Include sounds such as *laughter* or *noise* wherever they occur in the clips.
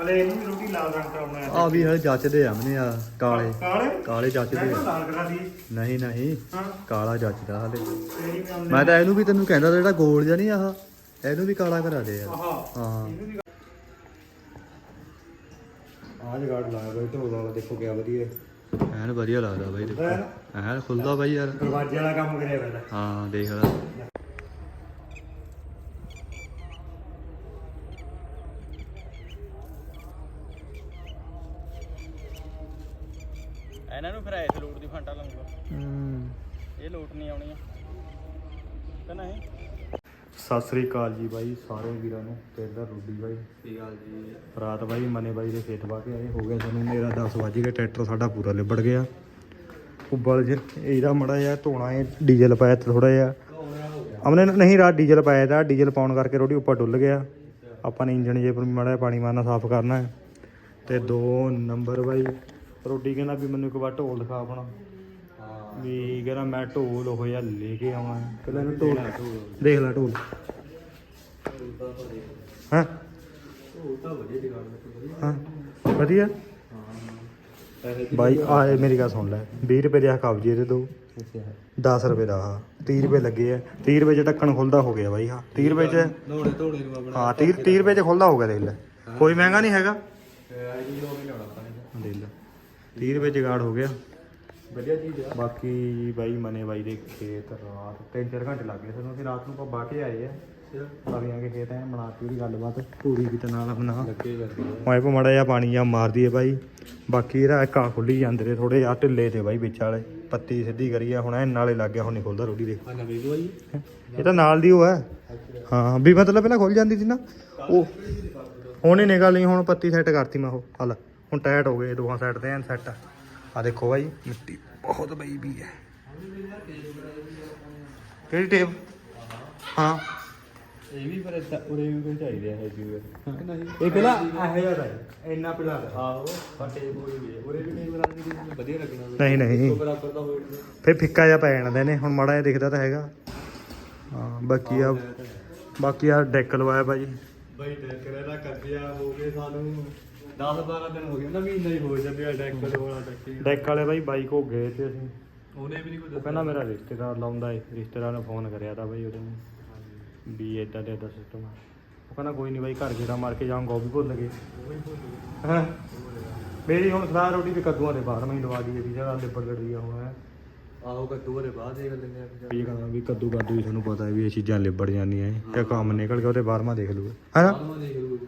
ਹਲੇ ਇਹਨੂੰ ਵੀ ਰੋਟੀ ਲਾਲ ਰੰਗ ਕਰਾਉਣਾ ਹੈ। ਆ ਵੀ ਹਲੇ ਜੱਚਦੇ ਆ ਮਨੇ ਆ ਕਾਲੇ। ਕਾਲੇ? ਕਾਲੇ ਜੱਚਦੇ ਆ। ਕਿਹਾ ਲਾਲ ਕਰਾ ਦੀ। ਨਹੀਂ ਨਹੀਂ। ਹਾਂ। ਕਾਲਾ ਜੱਚਦਾ ਹਲੇ। ਤੇਰੀ ਮੈਂ ਤਾਂ ਇਹਨੂੰ ਵੀ ਤੈਨੂੰ ਕਹਿੰਦਾ ਜਿਹੜਾ ਗੋਲ ਜਿਹਾ ਨਹੀਂ ਆਹ ਇਹਨੂੰ ਵੀ ਕਾਲਾ ਕਰਾ ਦੇ ਯਾਰ। ਆਹਾ। ਹਾਂ। ਇਹਨੂੰ ਵੀ ਜਗਾੜ ਲਾਇਆ ਬਾਈ ਢੋਲ ਵਾਲਾ ਦੇਖੋ ਕਿਆ ਵਧੀਆ। ਐਨ ਵਧੀਆ ਲੱਗਦਾ ਬਾਈ ਦੇਖੋ। ਐਨ ਖੁੱਲਦਾ ਬਾਈ ਯਾਰ। ਦਰਵਾਜ਼ੇ ਵਾਲਾ ਕੰਮ ਕਰਿਆ ਪਹਿਲਾਂ ਹਾਂ ਦੇਖ ਲੈ। ਇਹਨਾਂ ਨੂੰ ਫਿਰ ਐਸ ਲੋਟ ਦੀ ਫੰਟਾ ਲਾਉਂਗਾ ਹੂੰ। ਇਹ ਲੋਟ ਨਹੀਂ ਆਉਣੀਆਂ ਕਿ ਨਹੀਂ? ਸਤਿ ਸ੍ਰੀ ਅਕਾਲ ਜੀ ਬਾਈ ਸਾਰੇ ਵੀਰਾਂ ਨੂੰ ਤੇ ਇੱਧਰ ਰੂਡੀ ਬਾਈ। ਕੀ ਗੱਲ ਜੀ। ਰਾਤ ਬਾਈ ਮਨੇ ਬਾਈ ਦੇ ਖੇਤ ਵਾ ਕੇ ਆਏ। ਹੋ ਗਿਆ ਸਾਨੂੰ ਮੇਰਾ 10 ਵਜ ਗਏ ਟਰੈਕਟਰ ਸਾਡਾ ਪੂਰਾ ਲਿਬੜ ਗਿਆ। ਉੱਬਲ ਜ ਇਹਦਾ ਮੜਾ ਜਿਹਾ ਧੋਣਾ ਹੈ ਡੀਜ਼ਲ ਪਾਇਆ ਥੋੜਾ ਜਿਹਾ। ਅਮਨੇ ਨਹੀਂ ਰਾਤ ਡੀਜ਼ਲ ਪਾਇਆ ਤਾਂ ਡੀਜ਼ਲ ਪਾਉਣ ਕਰਕੇ ਰੋੜੀ ਉੱਪਰ ਡੁੱਲ ਗਿਆ। ਆਪਾਂ ਨੇ ਇੰਜਣ ਜੇ ਪਰ ਮੜਾ ਜਿਹਾ ਪਾਣੀ ਮਾਰਨਾ ਸਾਫ਼ ਕਰਨਾ ਹੈ। ਤੇ ਦੋ ਨੰਬਰ ਬਾਈ। ਰੋਟੀ ਕਹਿੰਦਾ ਵੀ ਮੈਨੂੰ ਇੱਕ ਵਾਰ ਢੋਲ ਦਿਖਾ ਆਪਣਾ। ਵੀ ਕਹਿੰਦਾ ਮੈਂ ਢੋਲ ਉਹ ਜਿਹਾ ਲੈ ਕੇ ਆਵਾਂ। ਪਹਿਲਾਂ ਇਹਨੂੰ ਢੋਲ ਦੇਖ ਲੈ ਢੋਲ। ਹਾਂ? ਹਾਂ ਵਧੀਆ? ਬਾਈ ਆਏ ਮੇਰੀ ਗੱਲ ਸੁਣ ਲੈ। 20 ਰੁਪਏ ਦੇ ਆ ਕਬਜੇ ਦੇ ਦੋ। 10 ਰੁਪਏ ਦਾ ਆ 30 ਰੁਪਏ ਲੱਗੇ ਆ। 30 ਰੁਪਏ ਚ ਢੱਕਣ ਖੁੱਲਦਾ ਹੋ ਗਿਆ ਬਾਈ ਹਾਂ। 30 ਰੁਪਏ ਚ ਲੋੜੇ ਤੋੜੇ ਨੂੰ ਆਪਣਾ ਹਾਂ 30 30 ਰੁਪਏ ਚ ਖੁੱਲਦਾ ਹੋ ਗਿਆ ਦੇਖ ਲੈ। ਕੋਈ ਮਹਿੰਗਾ ਨਹੀਂ ਹੈਗਾ ਆਈਡੀ ਲੋਗ ਹੀ ਲਾਉਣਾ ਆਪਾਂ ਦੇਖ ਲੈ 30 ਰੁਪਏ ਜਗਾੜ ਹੋ ਗਿਆ। ਵਧੀਆ ਚੀਜ਼ ਆ ਬਾਕੀ ਬਾਈ ਮਨੇ ਬਾਈ ਦੇ ਖੇਤ ਰਾਤ ਤਿੰਨ ਚਾਰ ਘੰਟੇ ਲੱਗ ਗਏ ਸਾਨੂੰ। ਅਸੀਂ ਰਾਤ ਨੂੰ ਆਪਾਂ ਬਾਹ ਕੇ ਆਏ ਆ। ਬਾਬੀਆਂ ਕੇ ਖੇਤ ਐ ਬਣਾਤੀ ਉਹਦੀ ਗੱਲਬਾਤ। ਪੂਰੀ ਵੀ ਤੇ ਨਾਲ ਬਣਾ ਮੈਂ ਪਾ ਮੜਾ ਜਿਹਾ ਪਾਣੀ ਆ ਮਾਰਦੀ ਏ ਬਾਈ। ਬਾਕੀ ਇਹਦਾ ਆ ਖੁੱਲੀ ਜਾਂਦੇ ਨੇ ਥੋੜੇ ਆ ਢਿੱਲੇ ਤੇ ਬਾਈ ਵਿੱਚ ਵਾਲੇ। ਪੱਤੀ ਸਿੱਧੀ ਕਰੀ ਆ ਹੁਣ ਇਹ ਨਾਲੇ ਲੱਗ ਗਿਆ ਹੁਣ ਨਹੀਂ ਖੁੱਲਦਾ ਰੋੜੀ ਦੇ। ਇਹ ਤਾਂ ਨਾਲ ਦੀ ਉਹ ਹੈ। ਹਾਂ ਵੀ ਮਤਲਬ ਪਹਿਲਾਂ ਖੁੱਲ ਜਾਂਦੀ ਸੀ ਨਾ। ਉਹ ਹੁਣ ਹੀ ਨਿਕਲ ਨਹੀਂ ਹੁਣ ਪੱਤੀ ਸੈੱਟ ਕਰਤੀ ਮੈਂ ਉਹ। ਹਲ। ਹੁਣ ਟਾਈਟ ਹੋ ਗਏ ਦੋਹਾਂ ਸਾਈਡ ਤੇ ਐਨ ਸੈੱਟ ਆ। ਦੇਖੋ ਬਾਈ ਮਿੱਟੀ ਬਹੁਤ ਬਈ ਵੀ ਹੈ। ਕਿਹੜੀ ਟੇਪ ਹਾਂ। ਇਹ ਵੀ ਪਰ ਉਰੇ ਵੀ ਕੋਈ ਚਾਹੀਦੇ ਇਹ ਜੀ? ਇਹ ਪਹਿਲਾਂ ਇਹ ਜਿਹਾ ਦਾ ਇੰਨਾ ਪਹਿਲਾਂ ਦਾ। ਆਹੋ ਫਟੇ ਹੋਈ ਵੀ ਉਰੇ ਵੀ ਨਹੀਂ ਬਣਾ ਦੀ ਵਧੀਆ ਲੱਗਣਾ ਨਹੀਂ ਨਹੀਂ। ਬਰਾਬਰ ਦਾ ਹੋਏ ਫੇ ਫਿੱਕਾ ਜਿਹਾ ਪੈ ਜਾਂਦਾ ਨੇ ਹੁਣ ਮਾੜਾ ਜਿਹਾ ਦਿਖਦਾ ਤਾਂ ਹੈਗਾ। ਹਾਂ ਬਾਕੀ ਆ ਬਾਕੀ ਆ ਡੈਕ ਲਵਾਇਆ ਭਾਜੀ। ਬਈ ਟੈਕਰ ਇਹਦਾ ਕੱਟਿਆ ਹੋ ਗਏ ਸਾਨੂੰ। 10 12 ਦਿਨ ਹੋ ਗਏ ਨਾ ਮਹੀਨਾ ਹੀ ਹੋ ਜਾਂਦੇ ਆ ਟੈਕਰ ਵਾਲਾ ਟੱਕੀ ਡੈਕ ਵਾਲੇ ਬਾਈ ਬਾਈਕ ਹੋ ਗਏ ਤੇ ਅਸੀਂ। ਉਹਨੇ ਵੀ ਨਹੀਂ ਕੋਈ ਉਹ ਕਹਿੰਦਾ ਮੇਰਾ ਰਿਸ਼ਤੇਦਾਰ ਲਾਉਂਦਾ ਏ ਰਿਸ਼ਤੇਦਾਰ ਨੇ ਫੋਨ ਕਰਿਆ ਤਾਂ ਬਾਈ ਉਹਦੇ ਨੂੰ। ਵੀ ਇਦਾਂ ਦੇ ਇਦਾਂ ਸਿਸਟਮ ਆ। ਉਹ ਕਹਿੰਦਾ ਕੋਈ ਨਹੀਂ ਬਾਈ ਘਰ ਜਿਹੜਾ ਮਾਰ ਕੇ ਜਾਊਂਗਾ ਉਹ ਵੀ ਭੁੱਲ ਗਏ। ਹੈਂ। ਮੇਰੀ ਹੁਣ ਸਲਾਹ ਰੋਟੀ ਵੀ ਕੱਦੂਆਂ ਦੇ ਬਾਹਰ ਮੈਂ ਹੀ ਲਵਾ ਦਈਏ ਵੀ ਜਿਹੜਾ ਲਿਬੜ ਗੜੀ ਆ ਹੁਣ ਆਹੋ ਕੱਦੂ ਦੇ ਬਾਅਦ ਦੇਖ ਲੈਂਦੇ ਆ। ਫਿਰ ਇਹ ਕਹਿੰਦਾ ਵੀ ਕੱਦੂ ਕੱਦੂ ਹੀ ਤੁਹਾਨੂੰ ਪਤਾ ਹੈ ਵੀ ਇਹ ਚੀਜ਼ਾਂ ਲਿਬੜ ਜਾਂਦੀਆਂ ਏ ਤੇ ਕੰਮ ਨਿਕਲ ਗਿਆ ਉਹਦੇ ਬਾਹਰਵਾਂ ਦੇਖ ਲੂਗਾ ਹੈਨਾ ਦੇਖ ਲੂ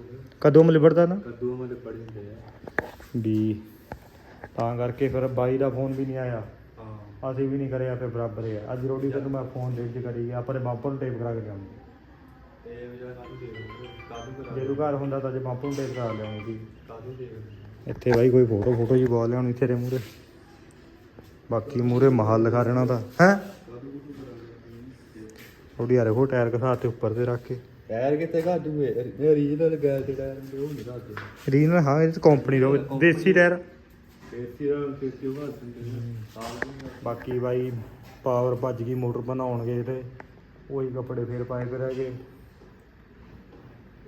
ਕਦੋਂ ਮ ਲਿਬੜਦਾ ਨਾ? ਕੱਦੂ ਮੇ ਪੜ ਜਾਂਦੇ ਆ। ਵੀ ਤਾਂ ਕਰਕੇ ਫਿਰ ਬਾਈ ਦਾ ਫੋਨ ਵੀ ਨਹੀਂ ਆਇਆ। ਹਾਂ। ਅਸੀਂ ਵੀ ਨਹੀਂ ਕਰਿਆ ਫਿਰ ਬਰਾਬਰ ਹੀ ਆ। ਅੱਜ ਰੋਟੀ ਤੈਨੂੰ ਮੈਂ ਫੋਨ ਦੇ ਕੇ ਕਰੀ ਗਿਆ ਪਰ ਬਾਪੂ ਨੂੰ ਟੇਪ ਕਰਾ ਕੇ ਜਾਵਾਂ ਤੇ ਵੀ ਜਿਹੜਾ ਕਾਦੂ ਦੇਖ ਲੂ ਕਾਦੂ ਕਰਾ ਜੇ ਤੂੰ ਘਰ ਹੁੰਦਾ ਤਾਂ ਜੇ ਬਾਪੂ ਨੂੰ ਟੇਪ ਕਰਾ ਲਿਆਉਣੀ ਸੀ ਕਾਦੂ ਲੂ ਇੱਥੇ ਬਾਈ ਕੋਈ ਫੋਟੋ ਫੋਟੋ ਜੀ ਬੋਲ ਲਿਆਉਣੀ ਤੇਰੇ ਮੂਰੇ ਬਾਕੀ ਮੂਰੇ ਮਹਲ ਲਿਖਾ ਰਹਿਣਾ ਤਾਂ। ਹੈ? ਥੋੜੀ ਆ ਦੇਖੋ ਟਾਇਰ ਘਸਾ ਤੇ ਉੱਪਰ ਤੇ ਰੱਖ ਕੇ। ਟਾਇਰ ਕਿੱਥੇ ਕਾਦੂ ਹੈ ਇਹ ਓਰੀਜਨਲ ਗੈਰ ਤੇ ਟਾਇਰ ਹੁੰਦੇ ਉਹ ਨਹੀਂ ਕਾਦੂ ਰੀਨ ਹਾਂ ਇਹ ਕੰਪਨੀ ਦਾ ਦੇਸੀ ਟਾਇਰ। ਤੇਤੀ ਦਾ ਤੇਤੀ ਉਹ ਦਿੰਦੇ ਨੇ। ਸਾਲ ਬਾਕੀ ਬਾਈ ਪਾਵਰ ਭੱਜ ਗਈ ਮੋਟਰ ਬਣਾਉਣਗੇ ਤੇ ਉਹੀ ਕੱਪੜੇ ਫੇਰ ਪਾਏ ਫਿਰ ਹੈਗੇ।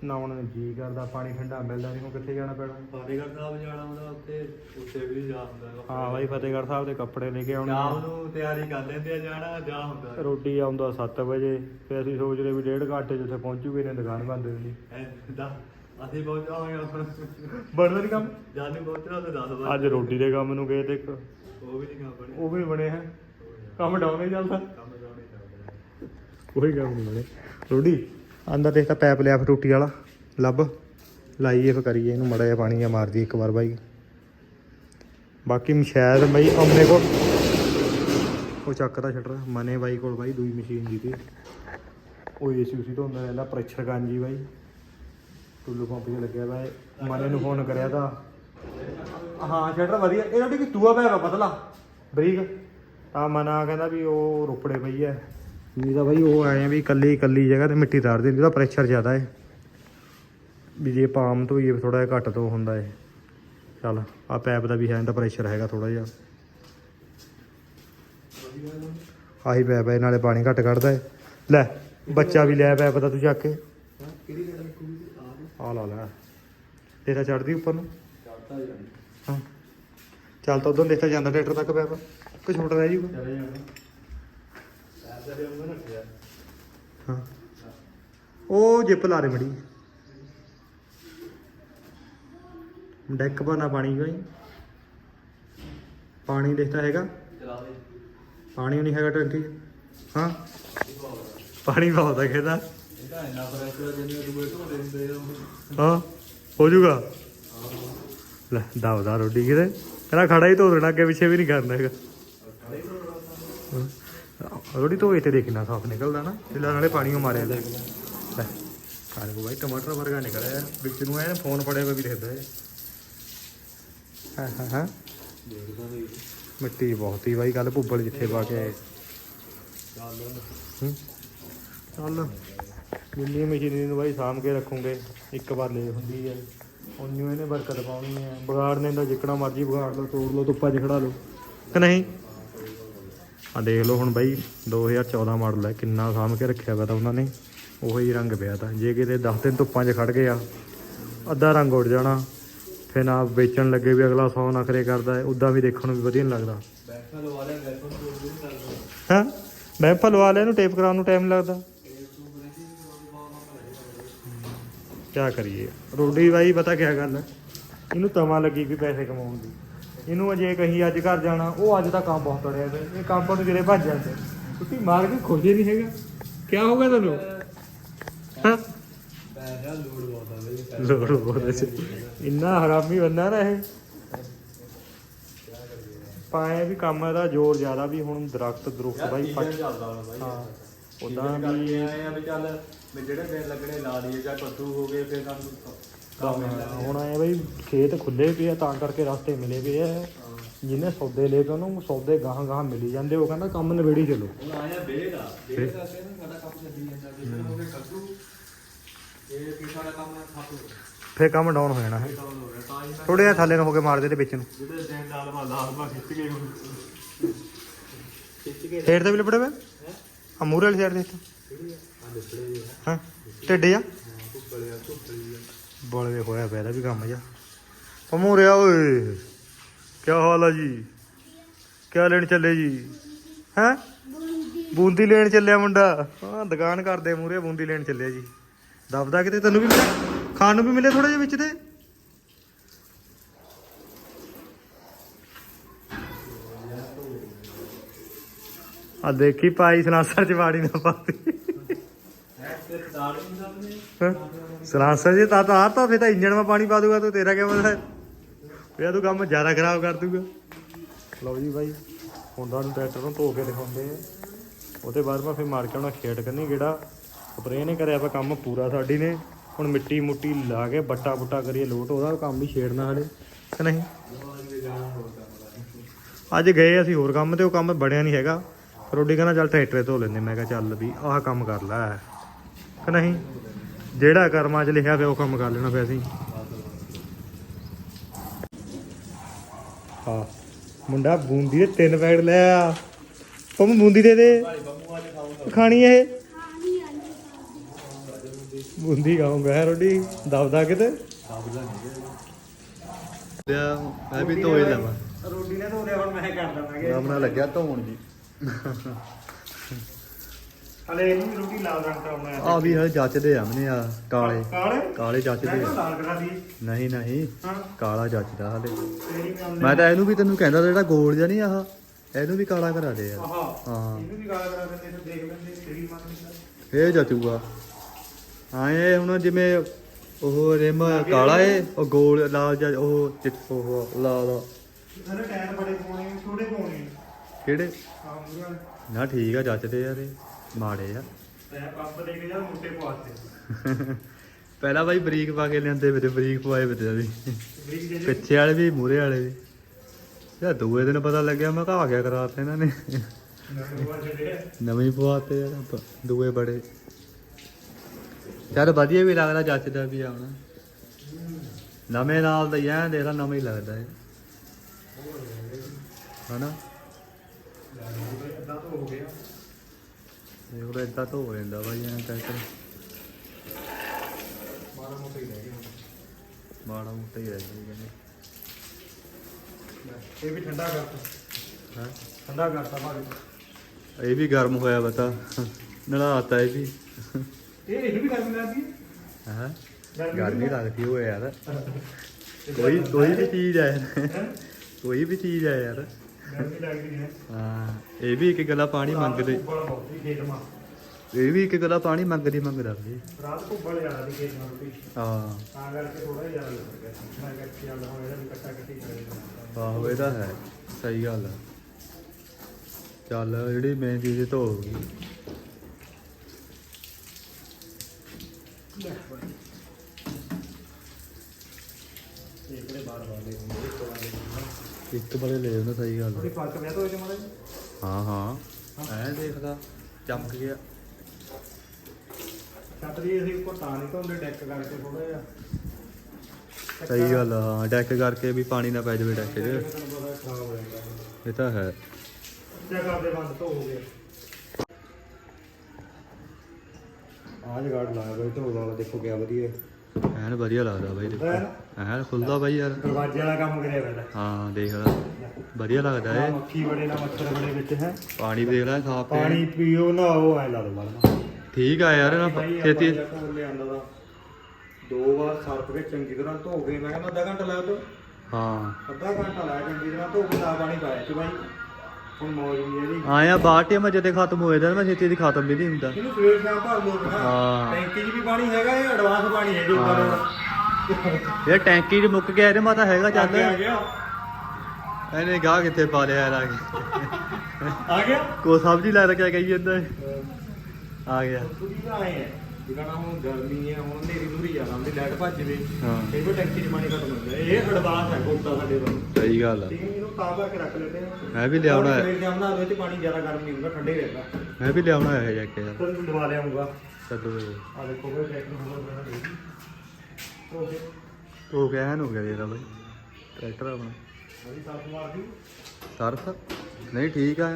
ਨਾਉਣ ਨੂੰ ਜੀ ਕਰਦਾ ਪਾਣੀ ਠੰਡਾ ਮਿਲਦਾ ਨਹੀਂ ਹੁਣ ਕਿੱਥੇ ਜਾਣਾ ਪੈਣਾ? ਫਤਿਹਗੜ੍ਹ ਸਾਹਿਬ ਜਾਣਾ ਹੁੰਦਾ ਉੱਥੇ ਉੱਥੇ ਵੀ ਜਾ ਹੁੰਦਾ ਵਾ। ਹਾਂ ਬਾਈ ਫਤਿਹਗੜ੍ਹ ਸਾਹਿਬ ਦੇ ਕੱਪੜੇ ਲੈ ਕੇ ਆਉਣੇ ਆ। ਸ਼ਾਮ ਨੂੰ ਤਿਆਰੀ ਕਰ ਲੈਂਦੇ ਆ ਜਾਣਾ ਜਾ ਹੁੰਦਾ ਰੋਟੀ ਆਉਂਦਾ 7 ਵਜੇ ਤੇ ਅਸੀਂ ਸੋਚਦੇ ਵੀ ਡੇਢ ਘੰਟੇ ਜਿੱਥੇ ਪਹੁੰਚੂਗੇ ਨੇ ਦੁਕਾਨ ਬੰਦ ਹੋ ਜਾਂਦੀ ਐਦਾਂ ਅਸੀਂ ਪਹੁੰਚਾਂਗੇ ਬਣਦਾ ਨਹੀਂ ਕੰਮ? ਜਾਣੇ ਪਹੁੰਚਣਾ ਤੇ 10 ਵਜੇ। ਅੱਜ ਰੋਟੀ ਦੇ ਕੰਮ ਨੂੰ ਗਏ ਤੇ ਇੱਕ। ਉਹ ਵੀ ਨਹੀਂ ਕੰਮ ਬਣੇ ਉਹ ਵੀ ਬਣੇ ਹੈ। ਕੰਮ ਡਾਊਨ ਹੀ ਚੱਲਦਾ। ਕੰਮ ਜਾਣੇ ਚੱਲਦਾ ਕੋਈ ਕੰਮ ਨਹੀਂ ਬਣੇ ਰੋਡੀ ਆਂਦਾ ਦੇਖ ਪੈਪ ਲਿਆ ਫਰੂਟੀ ਵਾਲਾ, ਲੱਭ। ਲਾਈਏ ਫਿਰ ਕਰੀਏ ਇਹਨੂੰ, ਮੜਾ ਜਿਹਾ ਪਾਣੀ ਜਿਹਾ ਮਾਰ ਦੀ ਇੱਕ ਵਾਰ ਬਾਈ। ਬਾਕੀ ਸ਼ਾਇਦ ਬਈ ਅਮਨੇ ਕੋਲ। ਉਹ ਚੱਕਦਾ ਛੱਡ ਮਨੇ ਬਾਈ ਕੋਲ ਬਾਈ, ਦੂਈ ਮਸ਼ੀਨ ਦੀ ਤੇ। ਉਹ ਏਸੀ ਉਸੀ ਤੋਂ ਹੁੰਦਾ ਰਹਿੰਦਾ ਪ੍ਰੈਸ਼ਰ ਗੰਜੀ ਬਾਈ। ਟੁੱਲੂ ਪੰਪ 'ਚ ਲੱਗਿਆ ਵਾ ਮਨੇ ਨੂੰ ਫੋਨ ਕਰਿਆ ਤਾਂ। ਹਾਂ ਛੱਡ ਵਧੀਆ। ਇਹਦਾ ਰੋਟੀ ਕਿ ਦੂਆ ਪਿਆ ਪਤਲਾ। ਬਰੀਕ। ਤਾਂ ਮਨਾ ਕਹਿੰਦਾ ਵੀ ਉਹ ਰੋਪੜੇ ਪਈ ਐ ਨਹੀਂ ਤਾਂ ਬਾਈ ਉਹ ਆਏ ਆ ਵੀ ਇਕੱਲੀ ਇਕੱਲੀ ਜਗ੍ਹਾ ਤੇ ਮਿੱਟੀ ਤਾਰ ਦਿੰਦੀ, ਉਹਦਾ ਪ੍ਰੈਸ਼ਰ ਜ਼ਿਆਦਾ ਹੈ ਵੀ ਜੇ ਪਾਮ ਧੋਈਏ ਹੀ ਥੋੜਾ ਜਿਹਾ ਘੱਟ ਤੋਂ ਹੁੰਦਾ ਹੈ ਚੱਲ ਆ ਪੈਪ ਦਾ ਵੀ ਹੈ ਇਹਦਾ ਪ੍ਰੈਸ਼ਰ ਹੈਗਾ ਥੋੜਾ ਜਿਹਾ। ਆਹੀ ਪੈਪ ਹੈ ਨਾਲੇ ਪਾਣੀ ਘੱਟ ਕੱਢਦਾ ਹੈ ਲੈ, ਬੱਚਾ ਵੀ ਲੈ ਪੈਪ ਦਾ ਤੂੰ ਚੱਕ ਕੇ। ਆ ਲਾ ਲੈ। ਤੇਰਾ ਚੜਦੀ ਉੱਪਰ ਨੂੰ? ਚੜਦਾ ਹਾਂ। ਚੱਲ ਤਾਂ ਉਦੋਂ ਦੇਖਿਆ ਜਾਂਦਾ ਟਰੈਕਟਰ ਤੱਕ ਪੈਪ ਵਾ ਕਿ ਛੋਟਾ ਰਹਿ ਜੂਗਾ ਚਲੇ ਜਾਣਾ ਐਸੇ ਦੇ ਉਹਨਾਂ ਰੱਖਿਆ ਹਾਂ। ਉਹ ਜਿੱਪ ਲਾ ਰੇ ਮੜੀ। ਡੈਕ ਬਣਾ ਪਾਣੀ ਕੋਈ। ਪਾਣੀ ਦੇਖਦਾ ਹੈਗਾ। ਪਾਣੀ ਨਹੀਂ ਹੈਗਾ ਟੈਂਕੀ। ਹਾਂ। ਪਾਣੀ ਬਹੁਤ ਹੈ ਖੇਦਾ ਇਹਦਾ ਇੰਨਾ ਪ੍ਰੈਸ਼ਰ ਜਿੰਨੇ ਦੂਏ ਢੋਲੇ ਹੁੰਦੇ ਆ ਉਹ। ਹਾਂ ਹੋ ਜਾਊਗਾ। ਲੈ ਦਵਦਾ ਰੋਟੀ ਕਿਤੇ। ਕਹਿੰਦਾ ਖੜਾ ਹੀ ਧੋ ਦੇਣਾ ਅੱਗੇ ਪਿੱਛੇ ਵੀ ਨਹੀਂ ਕਰਨਾ ਹੈਗਾ। ਰੋਟੀ ਧੋਏ ਤੇ ਦੇਖਣਾ ਸਾਫ਼ ਨਿਕਲਦਾ ਨਾ। ਜਿੱਲਾ ਨਾਲੇ ਪਾਣੀ ਉਹ ਮਾਰਿਆ ਲੈ। ਕਾਲੇ ਕੋ ਭਾਈ ਟਮਾਟਰ ਵਰਗਾ ਨਿਕਲਿਆ। ਵਿੱਚ ਨੂੰ ਐ ਫੋਨ ਫੜਿਆ ਹੋਇਆ ਵੀ ਦਿਖਦਾ ਹੈ ਹਾਂ ਹਾਂ। ਹਾਂ ਮਿੱਟੀ ਬਹੁਤ ਹੀ ਬਾਈ ਕੱਲ ਭੁੱਬਲ ਜਿੱਥੇ ਪਾ ਕੇ ਆਏ। ਚੱਲ। ਜਿੰਨੀ ਮਸ਼ੀਨਰੀ ਨੂੰ ਬਾਈ ਸਾਂਭ ਕੇ ਰੱਖੂਗੇ ਇੱਕ ਵਾਰ ਲੈ ਹੁੰਦੀ ਹੈ ਉਹਨੂੰ ਇਹਨੇ ਬਰਕਤ ਪਾਉਣੀ ਹੈ ਵਿਗਾੜਨੇ ਦਾ ਜਿੱਕਣਾ ਮਰਜ਼ੀ ਵਿਗਾੜ ਲਓ ਤੋੜ ਲਓ ਧੁੱਪਾਂ 'ਚ ਖੜਾ ਲਓ। ਕਿ ਨਹੀਂ? ਆ ਦੇਖ ਲਓ ਹੁਣ ਬਾਈ 2014 ਮਾਡਲ ਹੈ ਕਿੰਨਾ ਸਾਂਭ ਕੇ ਰੱਖਿਆ ਵਾ ਤਾਂ ਉਹਨਾਂ ਨੇ। ਉਹੀ ਰੰਗ ਪਿਆ ਤਾਂ। ਜੇ ਕਿਤੇ 10 ਦਿਨ ਧੁੱਪਾਂ 'ਚ ਖੜ ਗਿਆ ਅੱਧਾ ਰੰਗ ਉੱਡ ਜਾਣਾ। ਫਿਰ ਨਾ ਵੇਚਣ ਲੱਗੇ ਵੀ ਅਗਲਾ 100 ਨਖਰੇ ਕਰਦਾ ਹੈ ਉਦਾਂ ਵੀ ਦੇਖਣ ਨੂੰ ਵੀ ਵਧੀਆ ਨਹੀਂ ਲੱਗਦਾ। ਨੂੰ ਹਾਂ? ਮੈਂ ਭਲਵਾ ਲਿਆ ਇਹਨੂੰ ਟੇਪ ਕਰਾਉਣ ਨੂੰ ਟਾਈਮ ਲੱਗਦਾ। ਕਿਆ ਕਰੀਏ? ਰੋਡੀ ਬਾਈ ਪਤਾ ਕਿਆ ਗੱਲ ਹੈ? ਇਹਨੂੰ ਤਮਾ ਲੱਗੀ ਵੀ ਪੈਸੇ ਕਮਾਉਣ ਦੀ। ਇਹਨੂੰ ਅਜੇ ਕਹੀਂ ਅੱਜ ਘਰ ਜਾਣਾ ਉਹ ਅੱਜ ਤਾਂ ਕੰਮ ਬਹੁਤ ਅੜਿਆ ਤੇ ਇਹ ਕੰਮ ਤੋਂ ਜਿਹੜੇ ਭੱਜ ਜਾਂਦੇ। ਤੁਸੀਂ ਮਾਰ ਕੇ ਖੋਜੇ ਨਹੀਂ ਹੈਗਾ। ਕਿਆ ਹੋ ਗਿਆ ਤੁਹਾਨੂੰ ਹਾਂ? ਬਈ ਲੋੜ ਬਹੁਤ ਇੰਨਾ ਹਰਾਮੀ ਬੰਦਾ ਨਾ ਇਹ। ਪਾਏ ਵੀ ਕੰਮ ਇਹਦਾ ਜ਼ੋਰ ਜ਼ਿਆਦਾ ਵੀ ਹੁਣ ਦਰਖਤ ਦਰੁਖਤ ਬਾਈ ਪੱਟ ਬਾਈ? ਹਾਂ ਉਦਾਂ ਵੀ ਆਏ ਆ ਵੀ ਚੱਲ ਵੀ ਜਿਹੜੇ ਦਿਨ ਲੱਗਣੇ ਲਾ ਲਈਏ ਜਾਂ ਕੱਦੂ ਹੋ ਗਏ ਫਿਰ ਸਾਨੂੰ ਹੁਣ ਆਏ ਬਈ ਖੇਤ ਖੁੱਲੇ ਪਏ ਆ ਤਾਂ ਕਰਕੇ ਰਸਤੇ ਮਿਲੇ ਪਏ ਆ। ਜਿਹਨੇ ਸੌਦੇ ਲਏ ਤੇ ਉਹਨੂੰ ਸੌਦੇ ਗਾਹਾਂ ਗਾਹਾਂ ਮਿਲੀ ਜਾਂਦੇ ਉਹ ਕਹਿੰਦਾ ਕੰਮ ਨਵੇੜੀ ਚਲੋ। ਹੁਣ ਆਇਆ ਬੇੜ ਆ ਬੇੜ ਕਰਕੇ ਨਾ ਸਾਡਾ ਕੰਮ ਚੱਲੀ ਜਾਂਦਾ ਜਿਵੇਂ ਹੋ ਗਏ ਕੱਦੂ ਇਹ ਕੀ ਸਾਡਾ ਕੰਮ ਠੱਪ ਹੋ ਗਿਆ ਫੇਰ ਕੰਮ ਡਾਊਨ ਹੋ ਜਾਣਾ ਹੈ। ਡਾਊਨ ਹੋ ਗਿਆ ਤਾਂ ਹੀ ਮੈਂ ਥੋੜੇ ਜਿਹਾ ਥੱਲੇ ਨੂੰ ਹੋ ਕੇ ਮਾਰਦੇ ਤੇ ਵਿੱਚ ਨੂੰ। ਜਿਹੜੇ ਦਿਨ ਨਾਲ ਮਾ ਲਾਲ ਮਾ ਖਿੱਚ ਗਏ ਹੁਣ। ਖਿੱਚ ਕੇ ਸਾਈਡ ਤੇ ਵੀ ਲਿਪੜੇ ਵੇ? ਆ ਮੂਰੇ ਵਾਲੀ ਸਾਈਡ ਦੇ ਆ? ਲਿਪੜੇ ਹਾਂ? ਆ ਧੁੱਪਲੇ ਆ। ਬੋਲੇ ਹੋਇਆ ਪਿਆ ਇਹਦਾ ਵੀ ਕੰਮ ਜਾ ਉਹ ਮੂਰਿਆ ਓਏ ਕੀ ਹਾਲ ਆ ਜੀ? ਕਿਆ ਲੈਣ ਚੱਲੇ ਜੀ? ਹੈ? ਬੂੰਦੀ ਲੈਣ ਚੱਲਿਆ ਮੁੰਡਾ। ਹਾਂ ਦੁਕਾਨ ਕਰਦੇ ਮੂਰੇ ਬੂੰਦੀ ਲੈਣ ਚੱਲਿਆ ਜੀ। ਦਬਦਾ ਕਿਤੇ ਤੈਨੂੰ ਵੀ ਮਿਲਿਆ? ਖਾਣ ਨੂੰ ਵੀ ਮਿਲੇ ਥੋੜਾ ਜਿਹਾ ਵਿੱਚ ਤੇ? ਆ ਦੇਖੀ ਪਾਈ ਸਨਾਸਰ ਚ ਵਾੜੀ ਨਾ ਪਾਤੀ ਤੇ ਦਾੜ ਨਹੀਂ ਸਕਦੇ ਹੈਂ? ਸਲਾਂਸਰ ਜੇ ਤਾਂ ਤਾਂ ਤਾਂ ਫੇ ਤਾਂ ਇੰਜਣ ਮਾ ਪਾਣੀ ਪਾ ਦੂਗਾ ਤੂੰ ਤੇਰਾ ਕੀ ਮਤਲਬ ਹੈ ਫੇ ਤੂੰ ਕੰਮ ਜ਼ਿਆਦਾ ਖਰਾਬ ਕਰ ਦੂਗਾ ਲਓ ਜੀ ਬਾਈ ਹੁਣ ਤੁਹਾਨੂੰ ਟਰੈਕਟਰ ਨੂੰ ਧੋ ਕੇ ਦਿਖਾਉਂਦੇ ਆ। ਉਹਦੇ ਬਾਅਦ ਮੈਂ ਫੇ ਮਾਰ ਕੇ ਆਉਣਾ ਖੇਡ ਕਰਨੀ ਕਿਹੜਾ ਸਪਰੇਅ ਨੇ ਕਰਿਆ ਵਾ ਕੰਮ ਪੂਰਾ ਸਾਡੀ ਨੇ। ਹੁਣ ਮਿੱਟੀ ਮੁੱਟੀ ਲਾ ਕੇ ਬੱਟਾ ਬੁੱਟਾ ਕਰੀਏ ਲੋਟ ਉਹਦਾ ਕੰਮ ਵੀ ਛੇੜਨਾ ਹਲੇ। ਕਿ ਨਹੀਂ? ਅੱਜ ਗਏ ਅਸੀਂ ਹੋਰ ਕੰਮ ਤੇ ਉਹ ਕੰਮ ਬਣਿਆ ਨਹੀਂ ਹੈਗਾ। ਰੋਡੀ ਕਹਿੰਦਾ ਚੱਲ ਟਰੈਕਟਰ ਧੋ ਲੈਂਦੇ ਮੈਂ ਕਿਹਾ ਚੱਲ ਵੀ ਆਹ ਕੰਮ ਕਰ ਲੈ। ਕਿ ਨਹੀਂ? ਜਿਹੜਾ ਕਰਮਾਂ 'ਚ ਲਿਖਿਆ ਪਿਆ ਉਹ ਕੰਮ ਕਰ ਲੈਣਾ ਪਿਆ ਅਸੀਂ ਹਾਂ। ਮੁੰਡਾ ਬੂੰਦੀ ਦੇ ਤਿੰਨ ਪੈਕਟ ਲੈ ਆ। ਉਹ ਬੂੰਦੀ ਦੇ ਦੇ। ਖਾਣੀ ਇਹ? ਬੂੰਦੀ ਖਾਊਂਗਾ ਹੈ ਰੋਡੀ ਦਬਦਾ ਕਿਤੇ? ਸਾਬਦਾ ਨਹੀਂ ਮੈਂ ਵੀ ਧੋਏ ਲਵਾਂ। ਰੋਡੀ ਨੇ ਧੋ ਲਿਆ ਹੁਣ ਮੈਂ ਕਰ ਦਵਾਂਗੇ। ਆਪਣਾ ਲੱਗਿਆ ਧੋਣ ਜੀ। ਹਲੇ ਇਹਨੂੰ ਵੀ ਰੋਟੀ ਲਾਲ ਰੰਗ ਕਰਾਉਣਾ ਹੈ ਆ ਵੀ ਹਲੇ ਜੱਚਦੇ ਆ ਮਨੇ ਆ ਕਾਲੇ। ਕਾਲੇ? ਕਾਲੇ ਜੱਚਦੇ ਮੈਂ ਆ। ਲਾਲ ਕਰਾ ਦੀ ਨਹੀਂ ਨਹੀਂ। ਕਾਲਾ ਜੱਚਦਾ ਹਲੇ। ਮੈਂ ਮੈਂ ਤਾਂ ਇਹਨੂੰ ਵੀ ਤੈਨੂੰ ਕਹਿੰਦਾ ਜਿਹੜਾ ਗੋਲ ਜਿਹਾ ਨਹੀਂ ਆਹ ਇਹਨੂੰ ਵੀ ਕਾਲਾ ਕਰਾ ਦੇ ਯਾਰ। ਹਾਂ। ਇਹਨੂੰ ਵੀ ਗਾਲ ਕਰਾ ਦਿੰਦੇ ਫਿਰ ਦੇਖ ਲੈਂਦੇ ਤੇਰੀ ਮਨ ਇਹ ਜਚੂਗਾ। ਹਾਂ ਇਹ ਹੁਣ ਜਿਵੇਂ ਉਹ ਰਿਮ ਕਾਲਾ ਏ ਉਹ ਗੋਲ ਲਾਲ ਜਿਹਾ ਉਹ ਚਿੱਟ ਉਹ ਲਾਲ ਇਹਨੇ ਟਾਇਰ ਬੜੇ ਪਾਉਣੇ ਛੋਟੇ ਪਾਉਣੇ ਕਿਹੜੇ? ਨਾ ਠੀਕ ਆ ਜੱਚਦੇ ਯਾਰ ਇਹ ਮਾੜੇ ਆ। ਤੇ ਪੰਪ ਦੇ ਕੇ ਜਾ ਮੋਟੇ ਪਵਾਤੇ ਪਹਿਲਾਂ ਬਾਈ ਬਰੀਕ ਪਾ ਕੇ ਲਿਆਂਦੇ ਫਿਰ ਬਰੀਕ ਪਵਾਏ ਫਿਰ ਵੀ ਬਰੀਕ ਪਿੱਛੇ ਵਾਲੇ ਵੀ ਮੂਰੇ ਵਾਲੇ ਵੀ। ਯਾ ਦੂਏ ਦਿਨ ਪਤਾ ਲੱਗਿਆ ਮੈਂ ਕਿਹਾ ਗਿਆ ਕਰਾਤੇ ਇਹਨਾਂ ਨੇ। ਨਵਾਂ ਪਵਾਤੇ ਯਾਰ ਦੂਏ ਬੜੇ। ਚੱਲ ਵਧੀਆ ਵੀ ਲੱਗਦਾ ਜੱਚਦਾ ਵੀ ਆ ਹੁਣ ਨਵੇਂ ਨਾਲ ਤਾਂ ਐਂ ਦੇਖ ਲਾ ਨਵਾਂ ਹੀ ਲੱਗਦਾ ਹੈ ਹਨਾ? ਤਾਂ ਹੋ ਗਿਆ। ਇਹ ਉਹ ਇਦਾਂ ਤਾਂ ਹੋ ਜਾਂਦਾ ਬਾਈ ਐਂ ਟਰੈਕਟਰ ਮਾੜਾ ਮਾੜਾ ਮੋਟਾ ਹੀ ਰਹਿ ਗਿਆ ਕਹਿੰਦੇ। ਇਹ ਵੀ ਠੰਡਾ ਕਰਤਾ। ਹਾਂ? ਠੰਡਾ ਕਰਤਾ ਭਾਵੇਂ ਇਹ ਵੀ ਗਰਮ ਹੋਇਆ ਬਤਾ ਨਲਾਤਾ ਇਹ ਵੀ। ਇਹ ਇਹਨੂੰ ਵੀ ਗਰਮੀ ਲੱਗਦੀ ਹੈ? ਹਾਂ? ਗਰਮੀ ਲੱਗਦੀ ਹੋਏ ਯਾਰ। *laughs* ਕੋਈ ਕੋਈ ਵੀ ਚੀਜ਼ ਹੈ। ਹੈਂ? ਕੋਈ ਵੀ ਚੀਜ਼ ਹੈ ਯਾਰ। ਗਰਮੀ ਲੱਗਦੀ ਹੈ ਹਾਂ ਇਹ ਵੀ ਇੱਕ ਗਲਾ ਪਾਣੀ ਮੰਗਦੇ। ਬੜਾ ਬਹੁਤ ਖੇਤ ਮਾ। ਇਹ ਵੀ ਇੱਕ ਗਲਾ ਪਾਣੀ ਮੰਗਦੀ ਮੰਗਦਾ ਵੀ। ਰਾਤ ਬੜ ਜਾਣਾ ਦੀ ਖੇਤ ਨਾਲ ਵੀ ਹਾਂ। ਤਾਂ ਕਰਕੇ ਥੋੜਾ ਜ਼ਿਆਦਾ ਲੱਗ ਗਿਆ। ਮੈਂ ਕਿਹਾ ਚੱਲ ਹੁਣ ਇਹਦਾ ਵੀ ਕੱਟਾ ਕੱਟੀ ਕਰੇ ਆਹੋ ਇਹ ਤਾਂ ਹੈ। ਸਹੀ ਗੱਲ ਆ। ਚੱਲ ਜਿਹੜੀ ਮੇਨ ਚੀਜ਼ ਧੋ ਗਈ। ਇਹ ਕਿਹੜੇ ਬਾਰ ਬਾਰ ਦੇ ਹੁੰਦੇ ਇੱਕ ਵਾਰ ਇੱਕ ਬੜੇ ਲੈ ਜਾਂਦਾ ਸਹੀ ਗੱਲ ਥੋੜੀ। ਫ਼ਰਕ ਪਿਆ ਚ ਮਾੜਾ ਹਾਂ ਹਾਂ। ਐ ਦੇਖਦਾ ਚਮਕ ਗਿਆ। ਛਤਰੀ ਅਸੀਂ ਉੱਪਰ ਤਾਂ ਨਹੀਂ ਧੋਂਦੇ ਡੈਕ ਕਰਕੇ ਥੋੜਾ ਜਿਹਾ। ਸਹੀ ਗੱਲ ਆ ਹਾਂ ਡੈਕ ਕਰਕੇ ਵੀ ਪਾਣੀ ਨਾ ਪੈ ਜਾਵੇ ਡੈਕ 'ਚ। ਤੁਹਾਨੂੰ ਪਤਾ ਖਰਾਬ ਹੋ ਜਾਂਦਾ। ਇਹ ਤਾਂ ਹੈ। ਕਿਆ ਕਰਦੇ ਬੰਦ ਧੋ ਹੋ ਗਏ ਆਹ ਜਗਾੜ ਲਾਇਆ ਬਈ ਧੋ ਵਾਲਾ ਦੇਖੋ ਕਿਆ ਵਧੀਆ। ਐਨ ਵਧੀਆ ਲੱਗਦਾ ਬਾਈ ਦੇਖੋ। ਐਨ ਖੁੱਲਦਾ ਬਾਈ ਯਾਰ। ਦਰਵਾਜ਼ੇ ਵਾਲਾ ਕੰਮ ਕਰਿਆ ਪਹਿਲਾਂ ਹਾਂ ਦੇਖਦਾ ਵਧੀਆ ਲੱਗਦਾ ਏ ਮੱਖੀ ਬੜੇ ਨਾ ਮੱਛਰ ਬੜੇ ਵਿੱਚ ਹੈ। ਪਾਣੀ ਦੇਖ ਲੈ ਸਾਫ਼ ਪਾਣੀ ਪੀਓ ਨਾ ਉਹ ਐ ਲਾ ਦੋ ਬਾਲਣਾ ਠੀਕ ਆ ਯਾਰ ਨਾ ਲਿਆਂਦਾ ਦਾ ਦੋ ਵਾਰ ਸਰਫ ਕੇ ਚੰਗੀ ਤਰ੍ਹਾਂ ਧੋ ਕੇ ਮੈਂ ਕਹਿੰਦਾ ਅੱਧਾ ਘੰਟਾ ਲਾਇਆ ਤੋ। ਹਾਂ। ਅੱਧਾ ਘੰਟਾ ਲਾਇਆ ਚੰਗੀ ਤਰ੍ਹਾਂ ਧੋ ਕੇ ਨਾ ਪਾਣੀ ਪਾਇਆ ਸੀ ਬਾਈ। ਹੁਣ ਮੌਜ ਵੀ ਇਹਦੀ ਆਇਆ ਬਾਟੇ ਮੈਂ ਜਦੇ ਖਤਮ ਹੋਏ ਦਾ ਮੈਂ ਛੇਤੀ ਦੀ ਖਤਮ ਵੀ ਨਹੀਂ ਹੁੰਦਾ। ਇਹਨੂੰ ਸਵੇਰ ਸ਼ਾਮ ਭਰ ਲੋ ਨਾ ਹਾਂ। ਟੈਂਕੀ 'ਚ ਵੀ ਪਾਣੀ ਹੈਗਾ ਇਹ ਐਡਵਾਂਸ ਪਾਣੀ ਹੈ ਜੋ ਉੱਪਰ ਇਹ ਟੈਂਕੀ 'ਚ ਮੁੱਕ ਗਿਆ ਇਹਦੇ ਮਾਤਾ ਹੈਗਾ ਚੱਲ। ਆ ਗਿਆ। ਇਹਨੇ ਗਾਹ ਕਿੱਥੇ ਪਾ ਲਿਆ ਯਾਰ ਆ ਕੇ? ਆ ਗਿਆ? ਕੋ ਸਬਜ਼ੀ ਲੈ ਕੇ ਕਹੀ ਜਾਂਦਾ। ਇਹ। ਆ ਗਿਆ। ਪੂਰੀ ਤਾਂ ਆਏ ਹੈ ਜਿਕਣਾ ਹੁਣ ਗਰਮੀ ਹੈ ਹੁਣ ਨੇਰੀ ਦੂਰੀ ਜ਼ਿਆਦਾ ਹੁੰਦੀ ਲਾਈਟ ਭੱਜ ਜਵੇ। ਹਾਂ। ਇਹ ਵੀ ਟੈਂਕੀ 'ਚ ਪਾਣੀ ਖਤਮ ਹੋ ਜਾਂਦਾ। ਇਹ ਐਡਵਾਂਸ ਹੈ ਗੋਟਾ ਸਾਡੇ ਕੋਲ ਸਹੀ ਗੱਲ ਆ। ਠੀਕ ਤਾਂ ਭਰ ਕੇ ਰੱਖ ਲੈਂਦੇ ਆ। ਮੈਂ ਵੀ ਲਿਆਉਣਾ ਹੈ। ਸਵੇਰ ਪਾਣੀ ਜ਼ਿਆਦਾ ਗਰਮ ਨਹੀਂ ਹੁੰਦਾ ਠੰਡੇ ਹੀ ਰਹਿੰਦਾ। ਮੈਂ ਵੀ ਲਿਆਉਣਾ ਹੈ ਜਾ ਕੇ ਯਾਰ। ਤੁਹਾਨੂੰ ਦਵਾ ਲਿਆਉਂਗਾ ਚੱਲੋ ਆ ਦੇਖੋ ਕੋਈ ਟੈਕ ਨੂੰ ਹੋਰ ਬਣਾ ਦੇ ਓਕੇ ਉਹ ਕਹਿਣ ਹੋ ਗਿਆ ਯਾਰ ਬਾਈ। ਟਰੈਕਟਰ ਆਪਣਾ। ਅਭੀ ਸਾਫ਼ ਮਾਰ ਦੀ ਸਰਫ ਨਹੀਂ ਠੀਕ ਆ।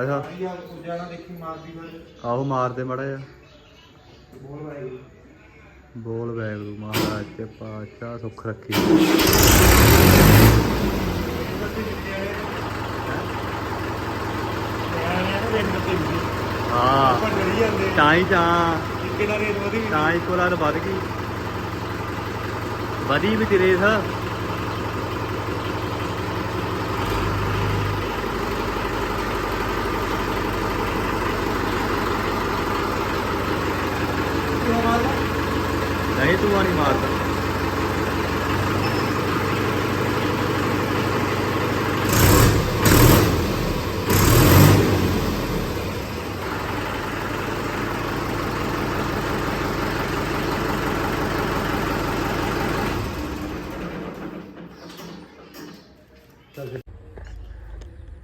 ਅੱਛਾ। ਆਈ ਆ ਕੋ ਜਾਣਾ ਦੇਖੀ ਮਾਰਦੀ ਬਾਰੇ ਆਹੋ ਮਾਰਦੇ ਮੜਾ ਜਾ ਬੋਲ ਵਾਈ ਬੋਲ ਵੈਗਰੂ ਮਹਾਰਾਜ ਤੇ ਪਾਤਸ਼ਾਹ ਸੁੱਖ ਰੱਖੀ। ਹਾਂ। ਤਾਂ ਹੀ। ਤਾਂ ਤਾਂ। ਇੱਕੋ ਲਾਰ ਵੱਧ ਗਈ। ਵਧੀ ਵੀ ਤੇਰੇ ਸਾ ਨਹੀਂ ਤੂੰ ਆ ਨਹੀਂ ਮਾਰਦਾ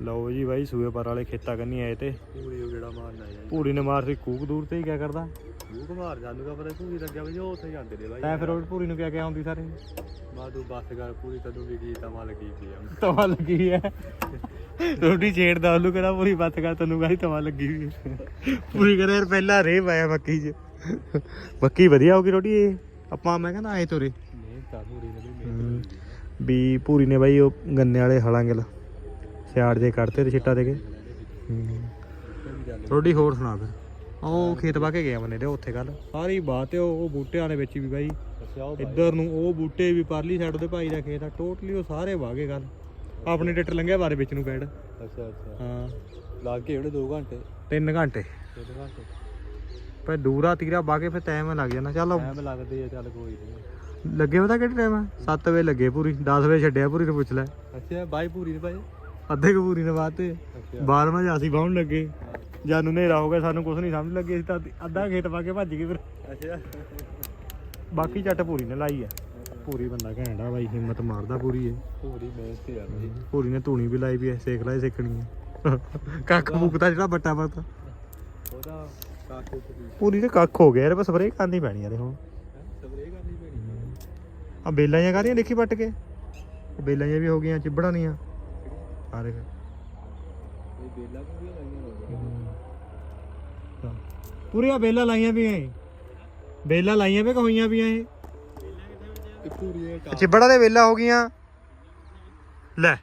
ਲਓ ਜੀ ਬਾਈ ਸੂਏ ਪਰ ਵਾਲੇ ਖੇਤਾਂ ਕੰਨੀ ਆਏ ਤੇ। ਪੂਰੀ ਉਹ ਜਿਹੜਾ ਮਾਰਨਾ ਯਾਰ? ਪੂਰੀ ਨੇ ਮਾਰ ਸੀ ਕੂਕ ਦੂਰ ਤੇ ਹੀ ਕਿਆ ਕਰਦਾ? ਉਹ ਮਾਰ ਜਾਨੂੰ ਦਾ ਪਤਾ ਪੂਰੀ ਲੱਗਿਆ ਵੀ ਉਹ ਉੱਥੇ ਜਾਂਦੇ ਨੇ ਬਾਈ। ਤੈਂ ਫਿਰ ਉਹ ਪੂਰੀ ਨੂੰ ਕਿਆ ਕਿਆ ਆਉਂਦੀ ਸਾਰੇ? ਮਾ ਤੂੰ ਬੱਸ ਕਰ ਪੂਰੀ ਤੈਨੂੰ ਵੀ ਕੀ ਤਮਾ ਲੱਗੀ ਪਈ ਆ। ਤਵਾ ਲੱਗੀ ਹੈ। ਰੋਟੀ ਛੇੜਦਾ ਉਹਨੂੰ ਕਹਿੰਦਾ ਪੂਰੀ ਬੱਤ ਕਰ ਤੈਨੂੰ ਕਹਿੰਦੀ ਤਵਾ ਲੱਗੀ ਵੀ। ਪੂਰੀ ਕਰੇ ਯਾਰ ਪਹਿਲਾਂ ਰੇ ਪਾਇਆ ਮੱਕੀ 'ਚ। ਮੱਕੀ ਵਧੀਆ ਹੋ ਗਈ ਰੋਟੀ ਇਹ। ਆਪਾਂ ਮੈਂ ਕਹਿੰਦਾ ਆਏ ਤੋਰੇ। ਨਹੀਂ ਤਾਂ ਪੂਰੀ ਨੇ ਵੀ ਪੂਰੀ ਨੇ ਬਾਈ ਉਹ ਗੰਨੇ ਵਾਲੇ ਹਲਾਂ ਗਿਲ। ਸਿਆੜ ਜੇ ਕੱਢਤੇ ਤੇ ਛਿੱਟਾ ਦੇ ਕੇ। ਰੋਟੀ ਹੋਰ ਸੁਣਾ ਫਿਰ। ਉਹ ਖੇਤ ਵਾ ਕੇ ਗਿਆ ਬੰਨੇ ਦੇ ਉੱਥੇ ਕੱਲ ਸਾਰੀ ਬਾਤ ਤੇ ਉਹ ਬੂਟਿਆਂ ਦੇ ਵਿੱਚ ਵੀ ਬਾਈ। ਇੱਧਰ ਨੂੰ ਉਹ ਬੂਟੇ ਵੀ ਪਰਲੀ ਸਾਈਡ ਉਹਦੇ ਭਾਈ ਦਾ ਖੇਤ ਆ। ਟੋਟਲੀ ਉਹ ਸਾਰੇ ਵਾਗੇ ਗੱਲ ਆਪਣੇ ਟਰੈਕਟਰ ਲੰਘਿਆ ਬਾਰੇ ਵਿੱਚ ਨੂੰ ਪੈੜ ਅੱਛਾ ਅੱਛਾ। ਹਾਂ। ਲੱਗ ਗਏ ਉਹਨੇ 2 ਘੰਟੇ। 3 ਘੰਟੇ। 3 ਘੰਟੇ। ਪਰ ਦੂਰਾ ਤੀਰਾ ਬਾਗੇ ਫਿਰ ਟਾਈਮ ਲੱਗ ਜਾਣਾ ਚੱਲ ਟਾਈਮ ਲੱਗਦੇ ਆ ਚੱਲ ਕੋਈ ਨਹੀਂ ਲੱਗੇ ਪਤਾ ਕਿਹੜੇ ਟਾਈਮ ਆ? 7 ਵਜੇ ਲੱਗੇ ਪੂਰੀ 10 ਵਜੇ ਛੱਡਿਆ ਪੂਰੀ ਨੂੰ ਪੁੱਛ ਲੈ। ਅੱਛਾ ਬਾਈ ਪੂਰੀ ਨੇ ਭਾਈ। ਅੱਧੇ ਕੁ ਪੂਰੀ ਨੇ ਬਾਤੇ ਅੱਛਾ। 12 ਵਜੇ ਅਸੀਂ ਬਾਹਣ ਲੱਗੇ। ਜਾਨੂੰ ਹਨੇਰਾ ਹੋ ਗਿਆ ਸਾਨੂੰ ਕੁਝ ਨਹੀਂ ਸਮਝ ਲੱਗੇ। ਅਸੀਂ ਤਾਂ ਅੱਧੀ- ਖੇਤ ਪਾ ਕੇ ਭੱਜ ਗਏ ਫਿਰ। ਅੱਛਾ। ਬਾਕੀ ਚੱਟ ਪੂਰੀ ਨੇ ਲਾਈ ਆ। ਪੂਰੀ ਬੰਦਾ ਘੈਂਟਾ ਬਾਈ ਹਿੰਮਤ ਮਾਰਦਾ ਪੂਰੀ ਏ ਪੂਰੀ ਮਿਹਨਤ ਯਾਰ ਬਾਈ ਪੂਰੀ ਨੇ ਧੂਣੀ ਵੀ ਲਾਈ ਵੀ ਐ ਸੇਖ ਲਾਈ ਸੇਕਣੀ ਕੱਖ ਮੁੱਕਦਾ ਜਿਹੜਾ ਬੱਟਾ ਪਰਤਾ ਉਹਦਾ ਪੂਰੀ ਤੇ ਕੱਖ ਹੋ ਗਿਆ ਯਾਰ ਬਸ ਸਪਰੇਅ ਕਰਨੀ ਪੈਣੀ ਯਾਰ ਹੁਣ। ਸਪਰੇਅ ਕਰਨੀ ਪੈਣੀ ਆ। ਬੇਲਾਂ ਜਾਂ ਕਰੀਆਂ ਦੇਖੀ ਪੱਟ ਕੇ? ਬੇਲਾਂ ਜਾਂ ਵੀ ਹੋ ਗਈਆਂ ਚਿਬੜਾਂ ਨਹੀਂ ਆ ਆ ਦੇਖ ਇਹ ਬੇਲਾ ਪੂਰੀ ਲਾਈਆਂ ਹੋਈਆਂ ਪੂਰੀਆਂ ਬੇਲਾਂ ਲਾਈਆਂ ਵੀ ਐ ਬੇਲਾਂ ਲਾਈਆਂ ਵੀ ਹੋਈਆਂ ਵੀ ਐ ਇਹ ਚਿੱਬੜਾ ਦੇ ਵੇਲਾ ਹੋ ਗਈਆਂ। ਲੈ।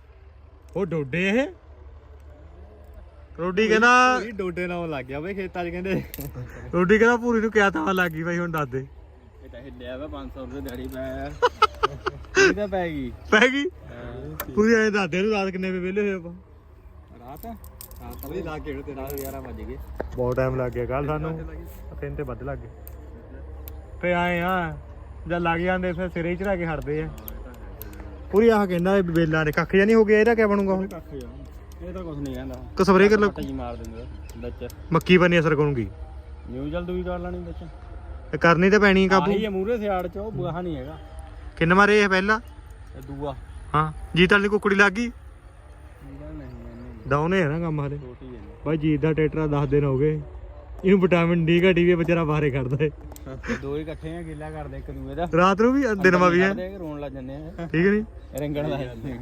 ਉਹ ਡੋਡੇ ਇਹ? ਰੋਡੀ ਕਹਿੰਦਾ ਡੋਡੇ ਨਾਲ ਲੱਗ ਗਿਆ ਬਈ ਖੇਤਾਂ 'ਚ ਕਹਿੰਦੇ। ਰੋਡੀ ਕਹਿੰਦਾ ਪੂਰੀ ਨੂੰ ਕਿਆ ਤਾਂ ਲੱਗ ਗਈ ਬਾਈ ਹੁਣ ਦੱਸ ਦੇ। ਇਹ ਤਾਂ ਹਿੱਲਿਆ ਵਾ 500 ਰੁਪਏ ਦਿਹਾੜੀ ਪਾਇਆ *laughs* ਇਹ ਤਾਂ ਪੈ ਗਈ। ਪੈ ਗਈ? ਪੂਰੀ ਐਂ ਦੱਸ ਦੇ ਨੂੰ ਰਾਤ ਕਿੰਨੇ ਵੇ ਵੇਲੇ ਹੋਏ ਆਪਾਂ? ਰਾਤ? ਰਾਤ ਵੀ ਲਾ ਕੇ ਤੇ ਰਾਤ 11 ਵਜ ਗਏ। ਬਹੁਤ ਟਾਈਮ ਲੱਗ ਗਿਆ ਕੱਲ ਸਾਨੂੰ। ਤਿੰਨ ਤੇ ਵੱਧ ਲੱਗ ਗਏ। ਤੇ ਆਏ ਆ ਜਦ ਲੱਗ ਜਾਂਦੇ ਫਿਰ ਸਿਰੇ ਚੜਾ ਕੇ ਹਟਦੇ ਆ। ਪੂਰੀ ਆਹ ਕਹਿੰਦਾ ਇਹ ਵੇਲਾਂ ਦੇ ਕੱਖ ਜਾਂ ਨਹੀਂ ਹੋ ਗਿਆ ਇਹਦਾ ਕਿਆ ਬਣੂਗਾ ਹੁਣ? ਕੱਖ ਜਾ ਇਹ ਤਾਂ ਕੁਝ ਨਹੀਂ ਕਹਿੰਦਾ। ਕਿ ਸਪਰੇਅ ਕਰ ਕੱਟ ਜੀ ਮਾਰ ਦਿੰਦਾ ਵਿੱਚ। ਮੱਕੀ ਬਣੀ ਅਸਰ ਕਰੂਗੀ। ਨਿਊ ਜਲ ਦੂਈ ਕਰ ਲੈਣੀ ਵਿੱਚ। ਤੇ ਕਰਨੀ ਤਾਂ ਪੈਣੀ ਕਾਬੂ। ਆਹੀ ਮੂਰੇ ਸਿਆੜ ਚ ਉਹ ਬੁਆਹਾ ਨਹੀਂ ਹੈਗਾ। ਕਿੰਨ ਮਾਰੇ ਇਹ ਪਹਿਲਾਂ? ਇਹ ਦੂਆ। ਹਾਂ ਜੀਤ ਵਾਲੀ ਕੁਕੜੀ ਲੱਗ ਗਈ? ਇਹਦਾ ਨਹੀਂ ਇਹਨੇ ਡਾਉਨੇ ਹੈ ਨਾ ਕੰਮ ਹਾਲੇ। ਛੋਟੀ ਹੈ ਬਾਈ ਜੀਤ ਦਾ ਟੇਟਰਾ 10 ਦਿਨ ਹੋ ਗਏ। ਇਹਨੂੰ ਵਿਟਾਮਿਨ ਡੀ ਘਟੀ ਵੀ ਹੈ, ਵਿਚਾਰਾ ਬਾਹਰੇ ਕੱਢਦਾ ਏ। ਇਹ ਦੋ ਹੀ ਇਕੱਠੇ ਆ ਗਿੱਲਾ ਕਰਦੇ ਇੱਕ ਦੂਏ ਦਾ। ਰਾਤ ਨੂੰ ਵੀ ਦਿਨ ਮਾ ਵੀ ਹੈ। ਰੋਣ ਲੱਗ ਜੰਨੇ ਆ। ਠੀਕ ਨਹੀਂ? ਰੰਗਣ ਲੱਗ ਜਾਂਦੇ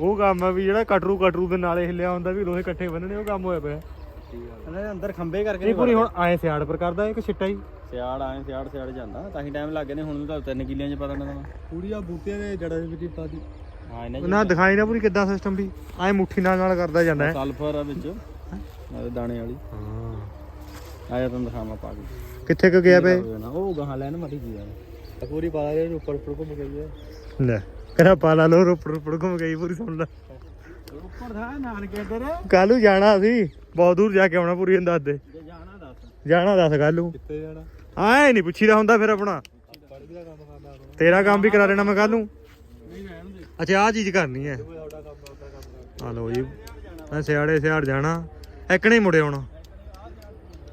ਉਹ ਕੰਮ ਆ ਵੀ ਜਿਹੜਾ ਕਟਰੂ ਕਟਰੂ ਦੇ ਨਾਲੇ ਹਿੱਲਿਆ ਹੁੰਦਾ ਵੀ ਲੋਹੇ ਇਕੱਠੇ ਬੰਨਣੇ ਉਹ ਕੰਮ ਹੋਇਆ ਪਿਆ। ਇਹਨਾਂ ਦੇ ਅੰਦਰ ਖੰਬੇ ਕਰਕੇ ਨਹੀਂ ਪੂਰੀ ਹੁਣ ਆਏ ਸਿਆੜ ਪਰ ਕਰਦਾ ਇੱਕ ਛਿੱਟਾ ਹੀ। ਸਿਆੜ ਆਏ ਸਿਆੜ ਸਿਆੜ ਜਾਂਦਾ। ਤਾਂ ਹੀ ਟਾਈਮ ਲੱਗ ਗਏ ਨੇ ਹੁਣ ਨੂੰ ਤਾਂ ਤਿੰਨ ਕਿੱਲਿਆਂ 'ਚ ਪਤਾ ਨਾ ਪੂਰੀ ਆ ਬੂਟਿਆਂ ਦੇ ਜੜਾਂ ਦੇ ਵਿੱਚ ਪਾ ਦੀ ਹਾਂ ਇਹਨਾਂ ਨਾ ਦਿਖਾਈ ਨਾ ਪੂਰੀ ਕਿੱਦਾਂ ਸਿਸਟਮ ਵੀ ਆਏ ਮੁੱਠੀ ਨਾਲ ਨਾਲ ਕਰਦਾ ਜਾਂਦਾ ਹੈ। ਸਲਫਰ ਆ ਵਿੱਚ। ਨਾਲੇ ਦਾਣੇ ਵਾਲੀ। ਹਾਂ। ਆਇਆ ਤੁਹਾਨੂੰ ਦਿਖਾਵਾਂ ਪਾ ਕੇ। ਕਿੱਥੇ ਕੁ ਗਿਆ ਪਏ ਨਾ ਉਹ ਗਾਹਾਂ ਲੈਣ ਮਰੀ ਜੀ ਆ। ਪੂਰੀ ਪਾ ਦੇ ਉੱਪਰ ਉੱਪਰ ਘੁੰਮ ਗਈ ਹੈ ਲੈ ਕਰਾ ਪਾਲਾ ਲੋ ਰੋਪੜ ਰੋਪੜ ਘੁੰਮ ਗਈ ਪੂਰੀ ਸੁਣ ਲੈ। ਉੱਪਰ ਥਾ ਨਾਨਕੇ ਇੱਧਰ। ਕੱਲੂ ਜਾਣਾ ਸੀ ਬਹੁਤ ਦੂਰ ਜਾ ਕੇ ਆਉਣਾ ਪੂਰੀ ਅੰਦਾਜ਼ ਦੇ। ਜੇ ਜਾਣਾ ਦੱਸ। ਜਾਣਾ ਦੱਸ ਕੱਲੂ ਕਿੱਥੇ ਜਾਣਾ? ਆਏ ਨਹੀਂ ਪੁੱਛੀਦਾ ਹੁੰਦਾ ਫਿਰ ਆਪਣਾ। ਪੜ੍ਹਦੀ ਦਾ ਕੰਮ ਕਰਦਾ ਆਪਣਾ। ਤੇਰਾ ਕੰਮ ਵੀ ਕਰਾ ਲੈਣਾ ਮੈਂ ਕੱਲ ਨੂੰ। ਨਹੀਂ ਰਹਿਣ ਦੇ ਅੱਛਾ ਆਹ ਚੀਜ਼ ਕਰਨੀ ਹੈ। ਤੁਹਾਡਾ ਕੰਮ ਆਪਦਾ ਕੰਮ ਕਰ ਆ ਲਓ ਜੀ। ਮੈਂ ਸਿਆੜੇ ਸਿਆੜ ਜਾਣਾ। ਇੱਕ ਨਹੀਂ ਮੁੜੇ ਆਉਣਾ।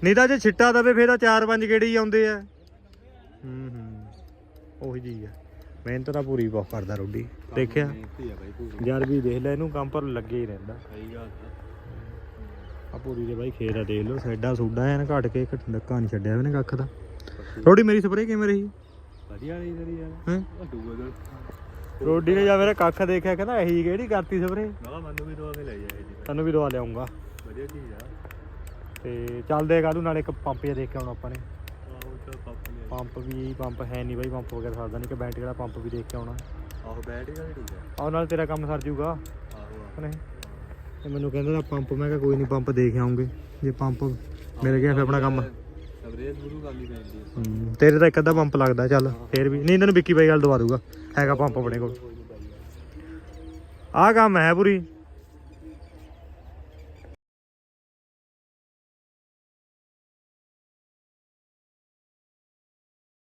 ਨਹੀਂ ਤਾਂ ਜੇ ਛਿੱਟਾ ਦਵੇ ਫੇਰ ਤਾਂ ਚਾਰ ਪੰਜ ਗੇੜੇ ਹੀ ਆਉਂਦੇ ਆ। ਹੂੰ ਹੂੰ। ਉਹੀ ਚੀਜ਼ ਆ। ਮਿਹਨਤ ਤਾਂ ਪੂਰੀ ਬਹੁਤ ਕਰਦਾ ਰੋਡੀ। ਦੇਖਿਆ? ਯਾਰ ਵੀ ਦੇਖ ਲੈ ਇਹਨੂੰ ਕੰਮ ਪਰ ਲੱਗੇ ਹੀ ਰਹਿੰਦਾ। ਸਹੀ ਗੱਲ ਆ ਪੂਰੀ ਦੇ ਬਾਈ ਖੇਤ ਆ ਦੇਖ ਲਓ ਸਾਈਡਾਂ ਸੂਡਾ ਐਨ ਘਟ ਕੇ ਡੱਕਾ ਨਹੀਂ ਛੱਡਿਆ ਇਹਨੇ ਕੱਖ ਦਾ ਰੋਡੀ ਮੇਰੀ ਸਪਰੇਅ ਕਿਵੇਂ ਰਹੀ? ਵਧੀਆ ਨਹੀਂ ਤੇਰੀ ਯਾਰ। ਹੈ? ਰੋਡੀ ਨੇ ਜਾਂ ਮੇਰਾ ਕੱਖ ਦੇਖਿਆ ਕਹਿੰਦਾ ਇਹੀ ਕਿਹੜੀ ਕਰਤੀ ਸਪਰੇਅ? ਨਾ ਮੈਨੂੰ ਵੀ ਦਵਾ ਕੇ ਲੈ ਜਾਏ ਤੈਨੂੰ ਵੀ ਦਵਾ ਲਿਆਉਂਗਾ। ਵਧੀਆ ਚੀਜ਼ ਆ। ਤੇ ਚੱਲਦੇ ਕੱਲ ਨਾਲੇ ਇੱਕ ਪੰਪ ਜਿਹਾ ਦੇਖ ਕੇ ਆਉਣਾ ਆਪਾਂ ਨੇ। ਪਾਪ ਵੀ ਪੰਪ ਹੈ ਨਹੀਂ ਬਾਈ ਪੰਪ ਵਗੈਰਾ ਸਰਦਾ ਨਹੀਂ ਕਿ ਬੈਟਰੀ ਵਾਲਾ ਪੰਪ ਵੀ ਦੇਖ ਕੇ ਆਉਣਾ। ਆਹੋ ਬੈਟਰੀ ਦਾ ਵੀ ਠੀਕ ਆ। ਆਹ ਨਾਲ ਤੇਰਾ ਕੰਮ ਸਰ ਜੂਗਾ। ਆਹੋ ਨਹੀਂ ਤੇ ਮੈਨੂੰ ਕਹਿੰਦਾ ਤਾਂ ਪੰਪ ਮੈਂ ਕਿਹਾ ਕੋਈ ਨਹੀਂ ਪੰਪ ਦੇਖ ਆਉਂਗੇ। ਜੇ ਪੰਪ ਮਿਲ ਗਿਆ ਫਿਰ ਆਪਣਾ ਕੰਮ। ਸਬਰੇਜ ਪੈਂਦੀ ਹੂੰ, ਤੇਰੇ ਤਾਂ ਇੱਕ ਅੱਧਾ ਪੰਪ ਲੱਗਦਾ ਚੱਲ ਫੇਰ ਵੀ। ਨਹੀਂ ਤੈਨੂੰ ਵਿੱਕੀ ਬਾਈ ਗੱਲ ਦਵਾ ਦੂਗਾ। ਹੈਗਾ ਪੰਪ ਆਪਣੇ ਕੋਲ। ਆਹ ਕੰਮ ਹੈ ਪੂਰੀ।